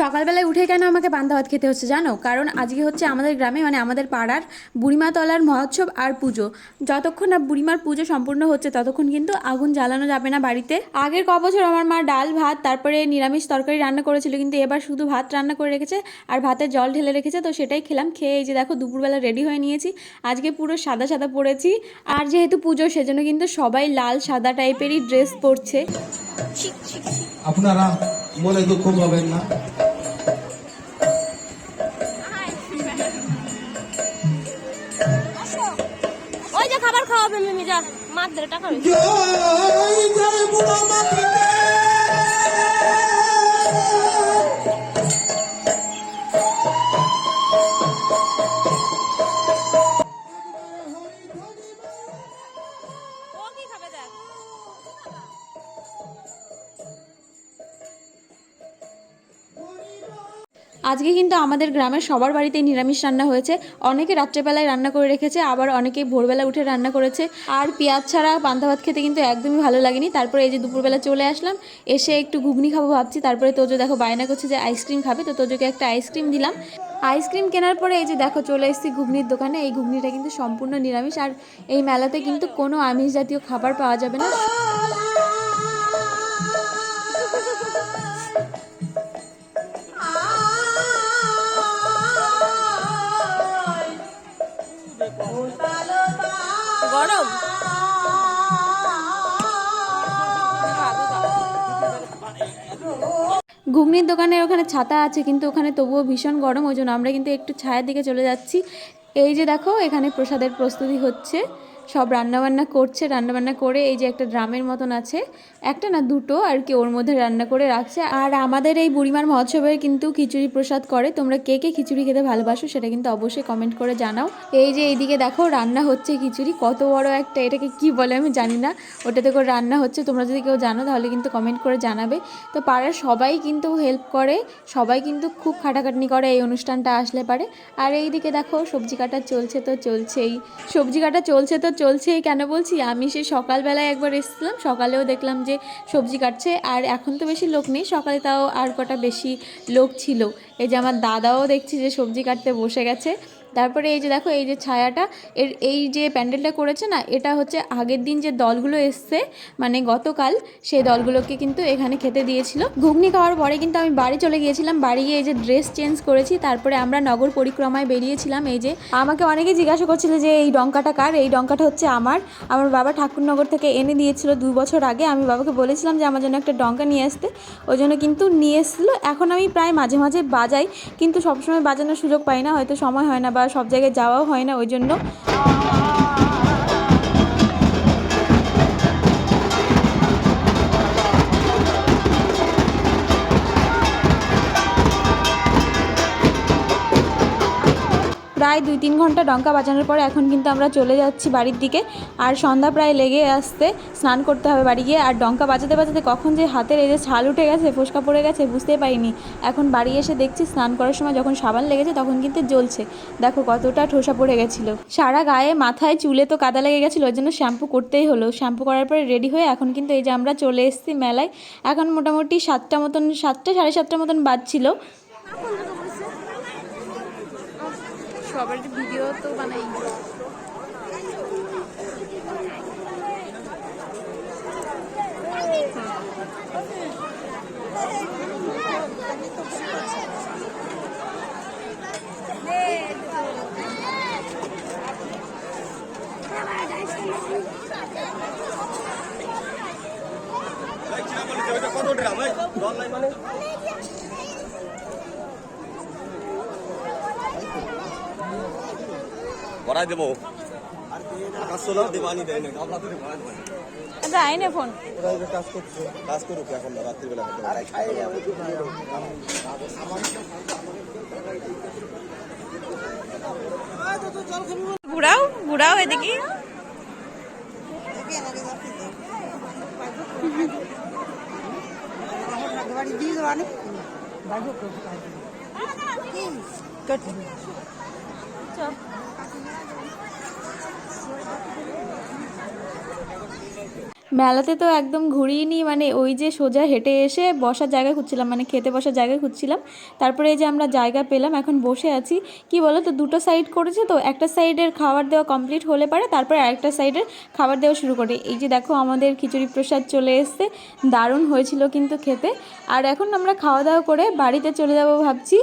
সকালবেলায় উঠে কেন আমাকে পান্তা ভাত খেতে হচ্ছে জানো? কারণ আজকে হচ্ছে আমাদের গ্রামে মানে আমাদের পাড়ার বুড়িমাতলার মহোৎসব আর পুজো। যতক্ষণ না বুড়িমার পুজো সম্পূর্ণ হচ্ছে, ততক্ষণ কিন্তু আগুন জ্বালানো যাবে না বাড়িতে। আগের ক বছর আমার মা ডাল, ভাত, তারপরে নিরামিষ তরকারি রান্না করেছিল, কিন্তু এবার শুধু ভাত রান্না করে রেখেছে আর ভাতে জল ঢেলে রেখেছে, তো সেটাই খেলাম। খেয়ে এই যে দেখো, দুপুরবেলা রেডি হয়ে নিয়েছি। আজকে পুরো সাদা সাদা পরেছি আর যেহেতু পুজো, সেজন্য কিন্তু সবাই লাল, সাদা টাইপেরই ড্রেস পরছে। আপনারা মনে দুঃখ পাবেন না। ধরে টাকা আজকে কিন্তু আমাদের গ্রামের সবার বাড়িতেই নিরামিষ রান্না হয়েছে। অনেকে রাত্রেবেলায় রান্না করে রেখেছে, আবার অনেকে ভোরবেলা উঠে রান্না করেছে। আর পেঁয়াজ ছাড়া পান্তা ভাত খেতে কিন্তু একদমই ভালো লাগেনি। তারপরে এই যে দুপুরবেলা চলে আসলাম, এসে একটু ঘুগনি খাব ভাবছি। তারপরে তোজো দেখো বায়না করছে যে আইসক্রিম খাবে, তো তোজোকে একটা আইসক্রিম দিলাম। আইসক্রিম কেনার পরে এই যে দেখো চলে এসেছি ঘুগনির দোকানে। এই ঘুগনিটা কিন্তু সম্পূর্ণ নিরামিষ। আর এই মেলাতে কিন্তু কোনো আমিষ জাতীয় খাবার পাওয়া যাবে না। গরম। ঘুগনির দোকানের ওখানে ছাতা আছে, কিন্তু ওখানে তবুও ভীষণ গরম, ওই জন্য আমরা কিন্তু একটু ছায়ার দিকে চলে যাচ্ছি। এই যে দেখো, এখানে প্রসাদের প্রস্তুতি হচ্ছে। সব রান্নাবান্না করছে, রান্নাবান্না করে এই যে একটা ড্রামের মতন আছে, একটা না দুটো আর কি ওর মধ্যে রান্না করে রাখছে। আর আমাদের এই বুড়িমার মহোৎসবের কিন্তু খিচুড়ি প্রসাদ করে। তোমরা কে কে খিচুড়ি খেতে ভালোবাসো সেটা কিন্তু অবশ্যই কমেন্ট করে জানাও। এই যে এইদিকে দেখো রান্না হচ্ছে খিচুড়ি, কত বড় একটা এটাকে কি বলে আমি জানি না। ওটাতে করে রান্না হচ্ছে, তোমরা যদি কেউ জানো তাহলে কিন্তু কমেন্ট করে জানাবে। তো পাড়ার সবাই কিন্তু হেল্প করে, সবাই কিন্তু খুব খাটাখাটনি করে এই অনুষ্ঠানটা আসলে পারে। আর এইদিকে দেখো সবজি কাটা চলছে তো চলছেই। সবজি কাটা চলছে তো চলছেই কেন বলছি? আমি সে সকালবেলায় একবার এসেছিলাম, সকালেও দেখলাম যে সবজি কাটছে, আর এখন তো বেশি লোক নেই, সকালে তাও আর কটা বেশি লোক ছিল। এই যে আমার দাদাও দেখছি যে সবজি কাটতে বসে গেছে। তারপরে এই যে দেখো, এই যে ছায়াটা, এর এই যে প্যান্ডেলটা করেছে না, এটা হচ্ছে আগের দিন যে দলগুলো এসছে মানে গতকাল, সেই দলগুলোকে কিন্তু এখানে খেতে দিয়েছিল। ঘুগনি খাওয়ার পরে কিন্তু আমি বাড়ি চলে গিয়েছিলাম, বাড়ি গিয়ে এই যে ড্রেস চেঞ্জ করেছি, তারপরে আমরা নগর পরিক্রমায় বেরিয়েছিলাম, এই যে আমাকে অনেকে জিজ্ঞাসা করছিল যে, এই ডঙ্কাটা কার? এই ডঙ্কাটা হচ্ছে আমার। আমার বাবা ঠাকুরনগর থেকে এনে দিয়েছিল দুই বছর আগে। আমি বাবাকে বলেছিলাম যে, আমার জন্য একটা ডঙ্কা নিয়ে আসতে। ওই জন্য কিন্তু নিয়ে এসেছিল। এখন আমি প্রায় মাঝে মাঝে বাজাই, কিন্তু সবসময় বাজানোর সুযোগ পাই না, হয়তো সময় হয় না বা সব জায়গায় যাওয়াও হয় না ওই জন্য প্রায় দুই তিন ঘণ্টা ডঙ্কা বাজানোর পরে এখন কিন্তু আমরা চলে যাচ্ছি বাড়ির দিকে। আর সন্ধ্যা প্রায় লেগে আসতে। স্নান করতে হবে বাড়ি গিয়ে। আর ডঙ্কা বাজাতে বাজাতে কখন যে হাতের এই যে ছাল উঠে গেছে, ফোসকা পড়ে গেছে, বুঝতেই পারিনি। এখন বাড়ি এসে দেখছি স্নান করার সময় যখন সাবান লেগেছে তখন কিন্তু জ্বলছে। দেখো কতটা ঠোসা পড়ে গেছিল। সারা গায়ে, মাথায়, চুলে তো কাদা লেগে গেছিল। ওই জন্য শ্যাম্পু করতেই হলো। শ্যাম্পু করার পরে রেডি হয়ে এখন কিন্তু এই যে আমরা চলে এসেছি মেলায়। এখন মোটামুটি সাতটা মতন, সাতটা, সাড়ে সাতটা মতন বাজছিল। সবার ভিডিও তো বানাই। করাই দেবো আকাশ না দেবানি দেয় না। আচ্ছা ফোন। কাজ করছে কাজ করুক এখন রাত্রিবেলা এদিকে। মেলাতে তো একদম ঘুরিয়ে মানে ওই যে সোজা হেঁটে এসে বসার জায়গা খুঁজছিলাম মানে খেতে বসার জায়গা খুঁজছিলাম। তারপরে এই যে আমরা জায়গা পেলাম, এখন বসে আছি। কি বলো তো দুটো সাইড করেছে তো, একটা সাইডের খাবার দেওয়া কমপ্লিট হলে পারে, তারপরে আরেকটা সাইডের খাবার দেওয়া শুরু করে। এই যে দেখো, আমাদের খিচুড়ি প্রসাদ চলে এসছে, দারুণ হয়েছিল কিন্তু খেতে। আর এখন আমরা খাওয়া দাওয়া করে বাড়িতে চলে যাব ভাবছি।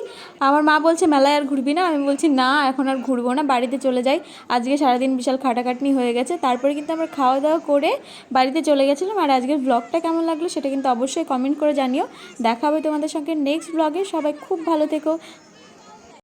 আমার মা বলছে, মেলায় আর ঘুরবি না? আমি বলছি, না, এখন আর ঘুরবো না, বাড়িতে চলে যাই। আজকে সারাদিন বিশাল খাটাখাটনি হয়ে গেছে। তারপরে কিন্তু আমরা খাওয়া দাওয়া করে বাড়িতে চলে গেছিলাম আর আজকের ব্লগটা কেমন লাগল সেটা কিন্তু অবশ্যই কমেন্ট করে জানিও। দেখা হবে তোমাদের সঙ্গে নেক্সট ব্লগে সবাই খুব ভালো থেকো।